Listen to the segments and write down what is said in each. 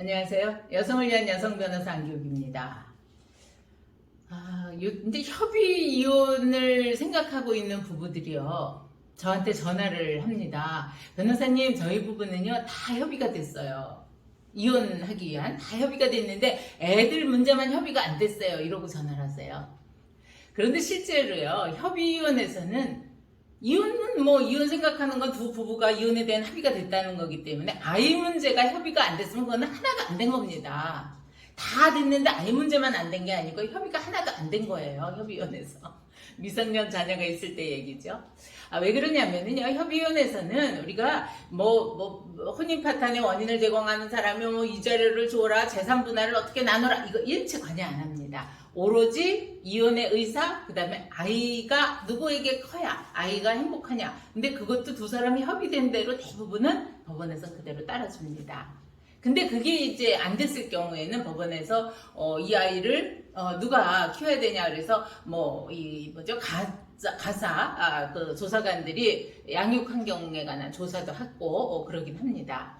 안녕하세요. 여성을 위한 여성 변호사 안교욱입니다. 아, 요, 근데 협의 이혼을 생각하고 있는 부부들이요. 저한테 전화를 합니다. 변호사님, 저희 부부는요, 다 협의가 됐어요. 이혼하기 위한 다 협의가 됐는데 애들 문제만 협의가 안 됐어요. 이러고 전화를 하세요. 그런데 실제로요, 협의위원회에서는 이혼은 뭐 이혼 생각하는 건 두 부부가 이혼에 대한 합의가 됐다는 거기 때문에 아이 문제가 협의가 안 됐으면 그거는 하나가 안 된 겁니다. 다 됐는데 아이 문제만 안 된 게 아니고 협의가 하나가 안 된 거예요. 협의위원회에서. 미성년 자녀가 있을 때 얘기죠. 아, 왜 그러냐면은요, 협의위원회에서는 우리가 뭐, 뭐, 혼인 파탄의 원인을 제공하는 사람이 뭐 이 자료를 줘라, 재산 분할을 어떻게 나눠라, 이거 일체 관여 안 합니다. 오로지 이혼의 의사, 그 다음에 아이가 누구에게 커야 아이가 행복하냐. 근데 그것도 두 사람이 협의된 대로 대부분은 법원에서 그대로 따라줍니다. 근데 그게 이제 안 됐을 경우에는 법원에서 어, 이 아이를 어, 누가 키워야 되냐 그래서 뭐 이 뭐죠 가사, 가사 아, 그 조사관들이 양육 환경에 관한 조사도 하고 어, 그러긴 합니다.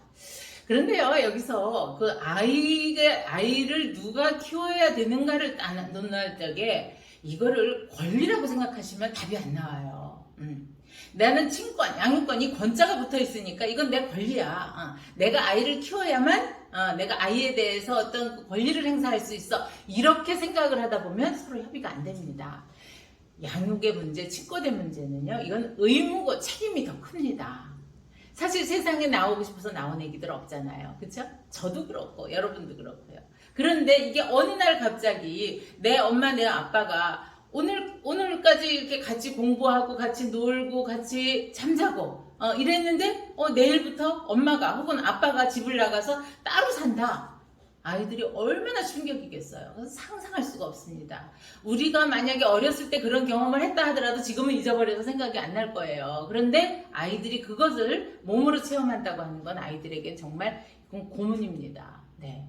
그런데요 여기서 그 아이가 아이를 누가 키워야 되는가를 따- 논할 적에 이거를 권리라고 생각하시면 답이 안 나와요. 음. 나는 친권, 양육권이 권자가 붙어 있으니까 이건 내 권리야. 어, 내가 아이를 키워야만 어, 내가 아이에 대해서 어떤 그 권리를 행사할 수 있어. 이렇게 생각을 하다 보면 서로 협의가 안 됩니다. 양육의 문제, 친권의 문제는요. 이건 의무고 책임이 더 큽니다. 사실 세상에 나오고 싶어서 나온 애기들 없잖아요. 그쵸? 저도 그렇고 여러분도 그렇고요. 그런데 이게 어느 날 갑자기 내 엄마 내 아빠가 오늘 오늘까지 이렇게 같이 공부하고 같이 놀고 같이 잠자고 어, 이랬는데 어, 내일부터 엄마가 혹은 아빠가 집을 나가서 따로 산다. 아이들이 얼마나 충격이겠어요. 상상할 수가 없습니다. 우리가 만약에 어렸을 때 그런 경험을 했다 하더라도 지금은 잊어버려서 생각이 안 날 거예요. 그런데 아이들이 그것을 몸으로 체험한다고 하는 건 아이들에게 정말 고문입니다. 네.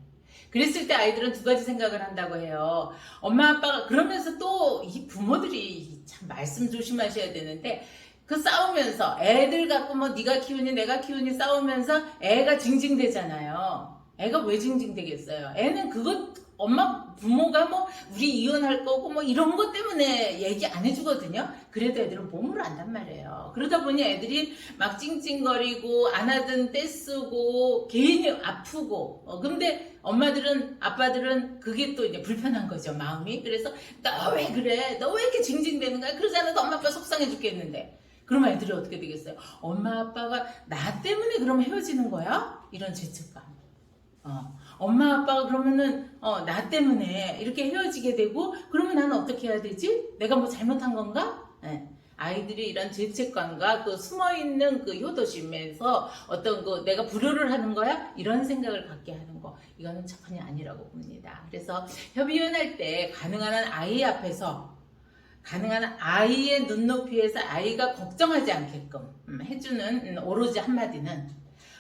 그랬을 때 아이들은 두 가지 생각을 한다고 해요. 엄마 아빠가 그러면서 또 이 부모들이 참 말씀 조심하셔야 되는데 그 싸우면서 애들 갖고 뭐 네가 키우니 내가 키우니 싸우면서 애가 징징대잖아요. 애가 왜 징징대겠어요? 애는 그것 엄마 부모가 뭐 우리 이혼할 거고 뭐 이런 것 때문에 얘기 안 해주거든요. 그래도 애들은 몸으로 안단 말이에요. 그러다 보니 애들이 막 찡찡거리고 안 하든 떼쓰고 괜히 아프고 어, 근데 엄마들은 아빠들은 그게 또 이제 불편한 거죠 마음이. 그래서 너 왜 그래? 너 왜 이렇게 징징대는 거야? 그러지 않아도 엄마 아빠 속상해 죽겠는데. 그러면 애들이 어떻게 되겠어요? 엄마 아빠가 나 때문에 그러면 헤어지는 거야? 이런 죄책감. 어, 엄마 아빠가 그러면은 어, 나 때문에 이렇게 헤어지게 되고 그러면 나는 어떻게 해야 되지? 내가 뭐 잘못한 건가? 예. 아이들이 이런 죄책감과 그 숨어있는 그 효도심에서 어떤 그 내가 불효를 하는 거야? 이런 생각을 갖게 하는 거 이거는 착한이 아니라고 봅니다. 그래서 협의원 할때 가능한 한 아이 앞에서 가능한 한 아이의 눈높이에서 아이가 걱정하지 않게끔 음, 해주는 음, 오로지 한마디는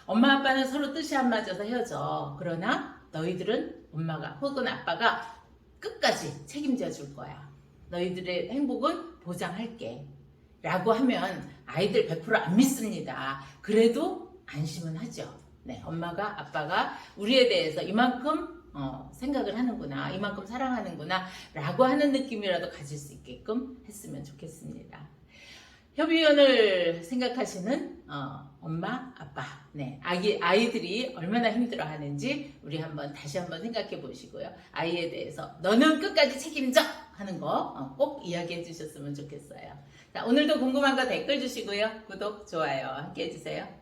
엄마 아빠는 서로 뜻이 안 맞아서 헤어져. 그러나 너희들은 엄마가 혹은 아빠가 끝까지 책임져 줄 거야. 너희들의 행복은 보장할게. 라고 하면 아이들 100%안 믿습니다. 그래도 안심은 하죠. 네, 엄마가 아빠가 우리에 대해서 이만큼 어, 생각을 하는구나, 이만큼 사랑하는구나, 라고 하는 느낌이라도 가질 수 있게끔 했으면 좋겠습니다. 협의원을 생각하시는 어, 엄마, 네 아기 아이들이 얼마나 힘들어 하는지 우리 한번 다시 한번 생각해 보시고요. 아이에 대해서 너는 끝까지 책임져 하는 거 꼭 이야기해 주셨으면 좋겠어요. 자, 오늘도 궁금한 거 댓글 주시고요. 구독, 좋아요 함께 해주세요.